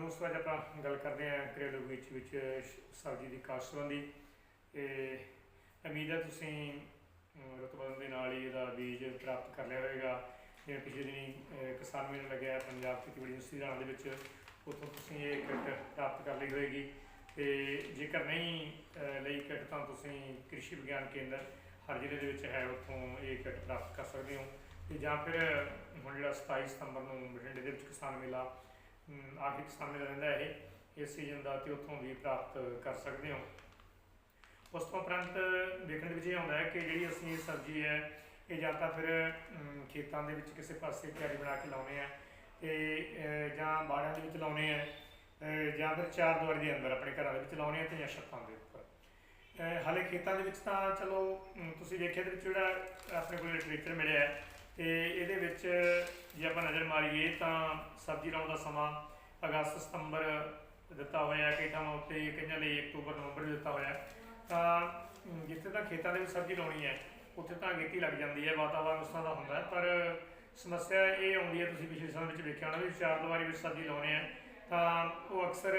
ਦੋਸਤੋ ਅੱਜ ਆਪਾਂ ਗੱਲ ਕਰਦੇ ਹਾਂ ਘਰੇਲੂ ਵਿੱਚ ਵਿੱਚ ਸਬਜ਼ੀ ਦੀ ਕਾਸ਼ਤ ਸੰਬੰਧੀ। ਤੇ ਉਮੀਦ ਹੈ ਤੁਸੀਂ ਅਮ, ਦੇ ਨਾਲ ਹੀ ਇਹਦਾ ਬੀਜ ਪ੍ਰਾਪਤ ਕਰ ਲਿਆ ਹੋਵੇਗਾ। ਜਿਵੇਂ ਪਿਛਲੇ ਦਿਨੀ ਕਿਸਾਨ ਮੇਲਾ ਲੱਗਿਆ ਪੰਜਾਬ ਖੇਤੀਬਾੜੀ ਯੂਨੀਵਰਸਿਟੀ ਰਾਣਾ ਦੇ ਵਿੱਚ ਉੱਥੋਂ ਤੁਸੀਂ ਇਹ ਕਿੱਟ ਪ੍ਰਾਪਤ ਕਰ ਲਈ ਹੋਵੇਗੀ। ਤੇ ਜੇਕਰ ਨਹੀਂ ਲਈ ਕਿੱਟ ਤਾਂ ਤੁਸੀਂ ਕ੍ਰਿਸ਼ੀ ਵਿਗਿਆਨ ਕੇਂਦਰ ਹਰ ਜ਼ਿਲ੍ਹੇ ਦੇ ਵਿੱਚ ਹੈ ਉੱਥੋਂ ਇਹ ਕਿੱਟ ਪ੍ਰਾਪਤ ਕਰ ਸਕਦੇ ਹੋ। ਤੇ ਜਾਂ ਫਿਰ ਹੁਣ ਜਿਹੜਾ 27 ਸਤੰਬਰ ਨੂੰ ਬਠਿੰਡੇ ਦੇ ਵਿੱਚ ਕਿਸਾਨ ਮੇਲਾ ਆਖਰੀ ਕਿਸਾਨ ਮੇਲਾ ਰਹਿੰਦਾ ਇਹ, ਇਸ ਸੀਜ਼ਨ ਦਾ ਤੇ ਉੱਥੋਂ ਵੀ ਪ੍ਰਾਪਤ ਕਰ ਸਕਦੇ ਹੋ। ਉਸ ਤੋਂ ਉਪਰੰਤ ਦੇਖਣ ਦੇ ਵਿੱਚ ਇਹ ਆਉਂਦਾ ਹੈ ਕਿ ਜਿਹੜੀ ਅਸੀਂ ਸਬਜ਼ੀ ਹੈ, ਇਹ ਜਾਂ ਤਾਂ ਫਿਰ ਖੇਤਾਂ ਦੇ ਵਿੱਚ ਕਿਸੇ ਪਾਸੇ ਕਿਆਰੀ ਬਣਾ ਕੇ ਲਾਉਨੇ ਆ ਤੇ ਜਾਂ ਬਾੜਾਂ ਦੇ ਵਿੱਚ ਲਾਉਨੇ ਆ ਜਾਂ ਫਿਰ ਚਾਰ ਦੁਆਰੀ ਦੇ ਅੰਦਰ ਆਪਣੇ ਘਰਾਂ ਦੇ ਵਿੱਚ ਲਾਉਨੇ ਆ ਤੇ ਜਾਂ ਛੱਤਾਂ ਦੇ ਉੱਪਰ। ਹਾਲੇ ਖੇਤਾਂ ਦੇ ਵਿੱਚ ਤਾਂ ਚਲੋ ਤੁਸੀਂ ਦੇਖਿਆ ਦੇ ਵਿੱਚ ਜਿਹੜਾ ਆਪਣੇ ਕੋਲ ਲਿਟਰੇਚਰ ਮਿਲਿਆ ਹੈ ਤੇ ਇਹਦੇ ਵਿੱਚ ਜੇ ਆਪਾਂ ਨਜ਼ਰ ਮਾਰੀਏ ਤਾਂ ਸਬਜ਼ੀ ਲਾਉਣ ਦਾ ਸਮਾਂ ਅਗਸਤ ਸਤੰਬਰ ਦਿੱਤਾ ਹੋਇਆ ਹੈ, ਕਈ ਥਾਵਾਂ ਉੱਤੇ ਕਈਆਂ ਲਈ ਅਕਤੂਬਰ ਨਵੰਬਰ ਵੀ ਦਿੱਤਾ ਹੋਇਆ ਤਾਂ ਜਿੱਥੇ ਤਾਂ ਖੇਤਾਂ ਦੇ ਵਿੱਚ ਸਬਜ਼ੀ ਲਾਉਣੀ ਹੈ ਉੱਥੇ ਤਾਂ ਅਗੇਤੀ ਲੱਗ ਜਾਂਦੀ ਹੈ ਵਾਤਾਵਰਨ ਉਸ ਤਰ੍ਹਾਂ ਦਾ ਹੁੰਦਾ ਪਰ ਸਮੱਸਿਆ ਇਹ ਆਉਂਦੀ ਹੈ ਤੁਸੀਂ ਪਿਛਲੇ ਸਮੇਂ ਵਿੱਚ ਵੇਖਿਆ ਹੋਣਾ ਵੀ ਚਾਰ ਦੀਵਾਰੀ ਵਿੱਚ ਸਬਜ਼ੀ ਲਾਉਣੇ ਆ ਤਾਂ ਉਹ ਅਕਸਰ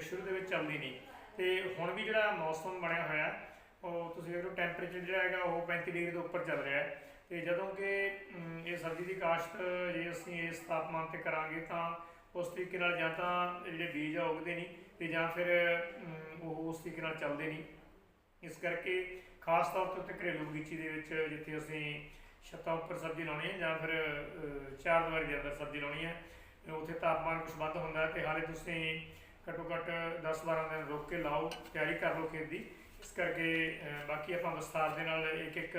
ਸ਼ੁਰੂ ਦੇ ਵਿੱਚ ਚੱਲਦੀ ਨਹੀਂ। ਤੇ ਹੁਣ ਵੀ ਜਿਹੜਾ ਮੌਸਮ ਬਣਿਆ ਹੋਇਆ ਉਹ ਤੁਸੀਂ ਵੇਖੋ ਟੈਂਪਰੇਚਰ ਜਿਹੜਾ ਹੈਗਾ ਉਹ 35 ਡਿਗਰੀ ਦੇ ਉੱਪਰ ਚੱਲ ਰਿਹਾ ਹੈ। ਤੇ ਜਦੋਂ ਕਿ ਇਹ ਸਬਜ਼ੀ ਦੀ ਕਾਸ਼ਤ ਜੇ ਅਸੀਂ ਇਸ ਤਾਪਮਾਨ ਤੇ ਕਰਾਂਗੇ ਤਾਂ ਉਸ ਤਰੀਕੇ ਨਾਲ ਜਾਂ ਤਾਂ ਜਿਹੜੇ ਬੀਜ ਆ ਉਗਦੇ ਨਹੀਂ ਤੇ ਜਾਂ ਫਿਰ ਉਹ ਉਸ ਤਰੀਕੇ ਨਾਲ ਚੱਲਦੇ ਨਹੀਂ। ਇਸ ਕਰਕੇ ਖਾਸ ਤੌਰ ਤੇ ਉੱਤੇ ਘਰੇਲੂ ਬਗੀਚੀ ਦੇ ਵਿੱਚ ਜਿੱਥੇ ਅਸੀਂ ਛੱਤਾਂ ਉੱਪਰ ਸਬਜ਼ੀ ਲਾਉਣੀ ਹੈ ਜਾਂ ਫਿਰ ਚਾਰ ਦੀਵਾਰੀ ਦੇ ਅੰਦਰ ਸਬਜ਼ੀ ਲਾਉਣੀ ਹੈ, ਉੱਥੇ ਤਾਪਮਾਨ ਕੁਝ ਵੱਧ ਹੁੰਦਾ ਹੈ ਤੇ ਹਾਲੇ ਤੁਸੀਂ ਘੱਟੋ ਘੱਟ 10-12 ਦਿਨ ਰੁਕ ਕੇ ਲਾਓ, ਤਿਆਰੀ ਕਰ ਲਓ ਖੇਤ ਦੀ। ਇਸ ਕਰਕੇ ਬਾਕੀ ਆਪਾਂ ਵਿਸਥਾਰ ਦੇ ਨਾਲ ਇੱਕ ਇੱਕ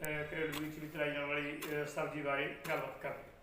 ਅਹ, ਘਰੇਲੂ ਬਗੀਚੀ ਵਿੱਚ ਲਾਈ ਜਾਣ ਵਾਲੀ ਸਬਜ਼ੀ ਬਾਰੇ ਗੱਲਬਾਤ ਕਰਦੇ